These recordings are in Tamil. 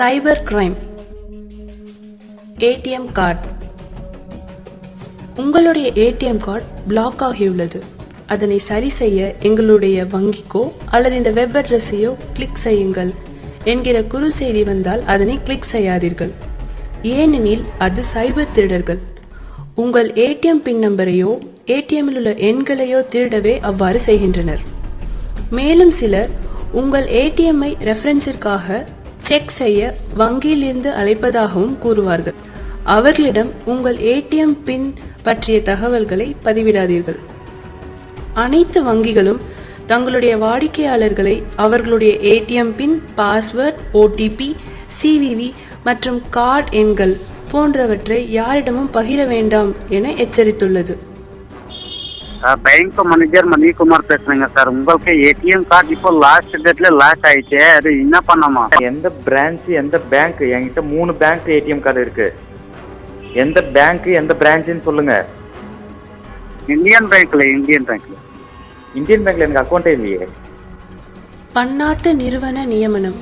Cyber crime. ATM card. உங்களுடைய ஏடிஎம் கார்டு பிளாக் ஆகியுள்ளது. அதனை சரி செய்ய எங்களுடைய வங்கிக்கோ அல்லது இந்த வெப் அட்ரஸையோ கிளிக் செய்யுங்கள். என்கிற குறுஞ்செய்தி வந்தால் அதனை கிளிக் செய்யாதீர்கள். ஏனெனில் அது சைபர் திருடர்கள். உங்கள் ஏடிஎம் பின் நம்பரையோ ஏடிஎம்மில் உள்ள எண்களையோ திருடவே அவ்வாறு செய்கின்றனர். மேலும் சிலர் உங்கள் ஏடிஎம்ஐ ரெஃபரன்ஸிற்காக செக் செய்ய வங்கியிலிருந்து அழைப்பதாகவும் கூறுவார்கள். அவர்களிடம் உங்கள் ஏடிஎம் பின் பற்றிய தகவல்களை பதிவிடாதீர்கள். அனைத்து வங்கிகளும் தங்களுடைய வாடிக்கையாளர்களை அவர்களுடைய ATM pin password OTP CVV மற்றும் கார்டு எண்கள் போன்றவற்றை யாரிடமும் பகிர வேண்டாம் என எச்சரித்துள்ளது. பேங்க் மேனேஜர் மணிக்குமார் பேசுறேங்க சார் உங்களுக்கு ஏடிஎம் கார்டு இப்போ லாஸ்ட் டேட்ல லாஸ்ட் ஆயிடுச்சு அது என்ன பண்ணாமா எந்த பிரான்ச் எந்த பேங்க் என்கிட்ட மூணு பேங்க் ஏடிஎம் கார்டு இருக்கு எந்த பேங்க் எந்த பிரான்ச்னு சொல்லுங்க? இந்தியன் பேங்க்ல இந்தியன் பேங்க்ல இந்தியன் பேங்க்ல எனக்கு அக்கௌண்ட்டே இல்லையே பன்னாட்டு நிறுவன நியமனம்.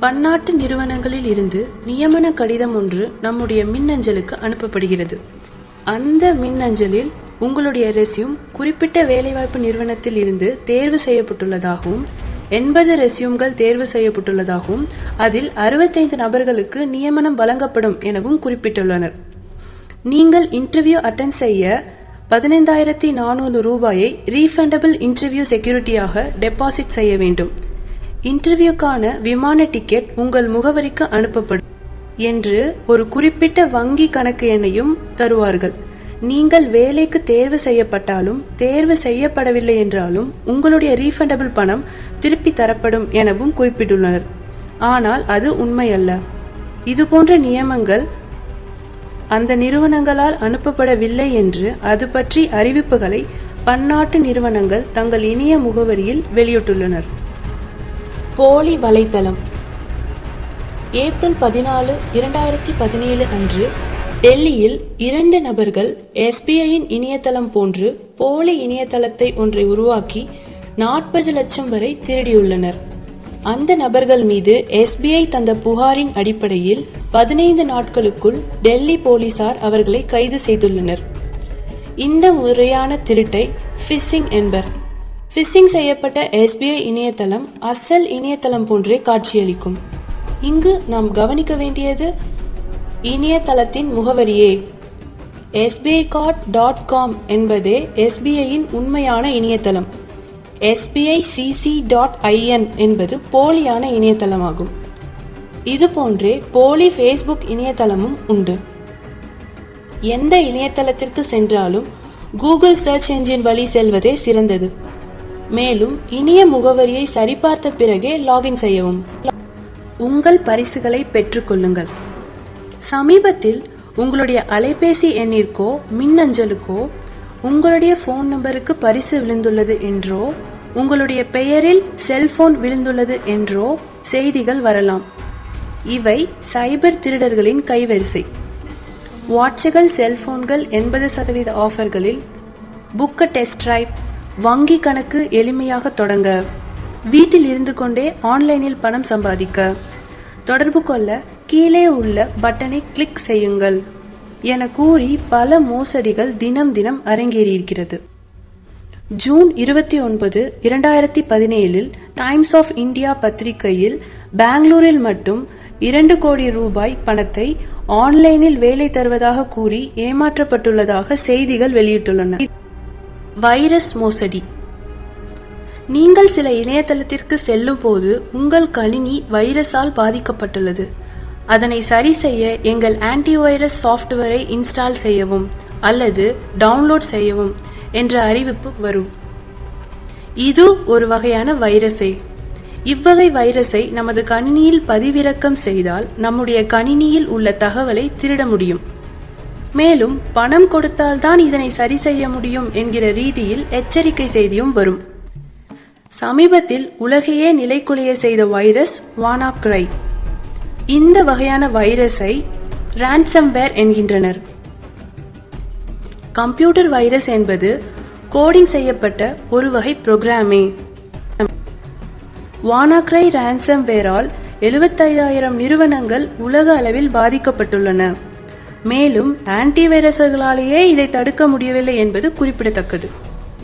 பன்னாட்டு நிறுவனங்களில் இருந்து நியமன கடிதம் ஒன்று நம்முடைய மின்னஞ்சலுக்கு அனுப்பப்படுகிறது. அந்த மின்னஞ்சலில் உங்களுடைய ரெஸ்யூம் குறிப்பிட்ட வேலைவாய்ப்பு நிறுவனத்தில் இருந்து தேர்வு செய்யப்பட்டுள்ளதாகவும் எண்பது ரெஸ்யூம்கள் தேர்வு செய்யப்பட்டுள்ளதாகவும் அதில் அறுபத்தைந்து நபர்களுக்கு நியமனம் வழங்கப்படும் எனவும் குறிப்பிட்டுள்ளனர். நீங்கள் இன்டர்வியூ அட்டன் செய்ய பதினைந்தாயிரத்தி நானூறு ரூபாயை ரீஃபண்டபிள் இன்டர்வியூ செக்யூரிட்டியாக டெபாசிட் செய்ய வேண்டும். இன்டர்வியூக்கான விமான டிக்கெட் உங்கள் முகவரிக்கு அனுப்பப்படும் என்று ஒரு குறிப்பிட்ட வங்கி கணக்கு எண்ணையும் தருவார்கள். நீங்கள் வேலைக்கு தேர்வு செய்யப்பட்டாலும் தேர்வு செய்யப்படவில்லை என்றாலும் உங்களுடைய ரீஃபண்டபிள் பணம் திருப்பி தரப்படும் எனவும் குறிப்பிட்டுள்ளனர். ஆனால் அது உண்மையல்ல. இதுபோன்ற நியமங்கள் அந்த நிறுவனங்களால் அனுப்பப்படவில்லை என்று அது பற்றி அறிவிப்புகளை பன்னாட்டு நிறுவனங்கள் தங்கள் இணைய முகவரியில் வெளியிட்டுள்ளனர். போலி வலைத்தளம். ஏப்ரல் பதினாலு இரண்டாயிரத்தி பதினேழு அன்று டெல்லியில் இரண்டு நபர்கள் எஸ்பிஐயின் இணையதளம் போன்று போலி இணையதளத்தை ஒன்றை உருவாக்கி நாற்பது லட்சம் வரை திருடியுள்ளனர். அந்த நபர்கள் மீது எஸ்பிஐ தந்த புகாரின் அடிப்படையில் பதினைந்து நாட்களுக்குள் டெல்லி போலீசார் அவர்களை கைது செய்துள்ளனர். இந்த முறையான திருட்டை ஃபிஷிங் என்பர். ஃபிஷிங் செய்யப்பட்ட எஸ்பிஐ இணையதளம் அசல் இணையதளம் போன்றே காட்சியளிக்கும். இங்கு நாம் கவனிக்க வேண்டியது இணையதளத்தின் முகவரியே. எஸ்பிஐ கார்ட் டாட் காம் என்பதே எஸ்பிஐயின் உண்மையான இணையதளம். எஸ்பிஐ சிசி டாட் ஐஎன் என்பது போலியான இணையதளமாகும். இது போன்றே போலி ஃபேஸ்புக் இணையதளமும் உண்டு. எந்த இணையதளத்திற்கு சென்றாலும் கூகுள் சர்ச் என்ஜின் வழி செல்வதே சிறந்தது. மேலும் இணைய முகவரியை சரிபார்த்த பிறகே லாகின் செய்யவும். உங்கள் பரிசுகளை பெற்றுக்கொள்ளுங்கள் சமீபத்தில் உங்களுடைய அலைபேசி எண்ணிற்கோ மின்னஞ்சலுக்கோ உங்களுடைய ஃபோன் நம்பருக்கு பரிசு விழுந்துள்ளது என்றோ உங்களுடைய பெயரில் செல்போன் விழுந்துள்ளது என்றோ செய்திகள் வரலாம். இவை சைபர் திருடர்களின் கைவரிசை. வாட்சுகள் செல்போன்கள் எண்பது சதவீத ஆஃபர்களில் புக்க டெஸ்ட் டிரைவ் வங்கி கணக்கு எளிமையாக தொடங்க வீட்டில் இருந்து கொண்டே ஆன்லைனில் பணம் சம்பாதிக்க தொடர்பு கொள்ள கீழே உள்ள பட்டனை கிளிக் செய்யுங்கள் என கூறி பல மோசடிகள் தினம் தினம் அரங்கேறியிருக்கிறது. ஜூன் இருபத்தி ஒன்பது இரண்டாயிரத்தி பதினேழில் டைம்ஸ் ஆஃப் இந்தியா பத்திரிகையில் பெங்களூரில் மட்டும் இரண்டு கோடி ரூபாய் பணத்தை ஆன்லைனில் வேலை தருவதாக கூறி ஏமாற்றப்பட்டுள்ளதாக செய்திகள் வெளியிட்டுள்ளன. வைரஸ் மோசடி. நீங்கள் சில இணையதளத்திற்கு செல்லும் போது உங்கள் கணினி வைரஸால் பாதிக்கப்பட்டுள்ளது. அதனை சரி செய்ய எங்கள் ஆன்டிவைரஸ் சாஃப்ட்வேரை இன்ஸ்டால் செய்யவும் அல்லது டவுன்லோட் செய்யவும் என்ற அறிவிப்பு வரும். இது ஒரு வகையான வைரஸே இவ்வகை வைரஸை நமது கணினியில் பதிவிறக்கம் செய்தால் நம்முடைய கணினியில் உள்ள தகவலை திருட முடியும். மேலும் பணம் கொடுத்தால்தான் இதனை சரி செய்ய முடியும் என்கிற ரீதியில் எச்சரிக்கை செய்தியும் வரும். சமீபத்தில் உலகையே நிலைக்குலைய செய்த வைரஸ் வானாக்ரை இந்த வகையான வைரஸை ரான்சம்வேர் என்கின்றனர். கம்ப்யூட்டர் வைரஸ் என்பது கோடிங் செய்யப்பட்ட ஒரு வகை புரோகிராமே வானாக்ரை ரேன்சம்வேரால் எழுபத்தைதாயிரம் எழுபத்தையாயிரம் நிறுவனங்கள் உலக அளவில் பாதிக்கப்பட்டுள்ளன. மேலும் ஆன்டிவைரஸ்களாலேயே இதை தடுக்க முடியவில்லை என்பது குறிப்பிடத்தக்கது.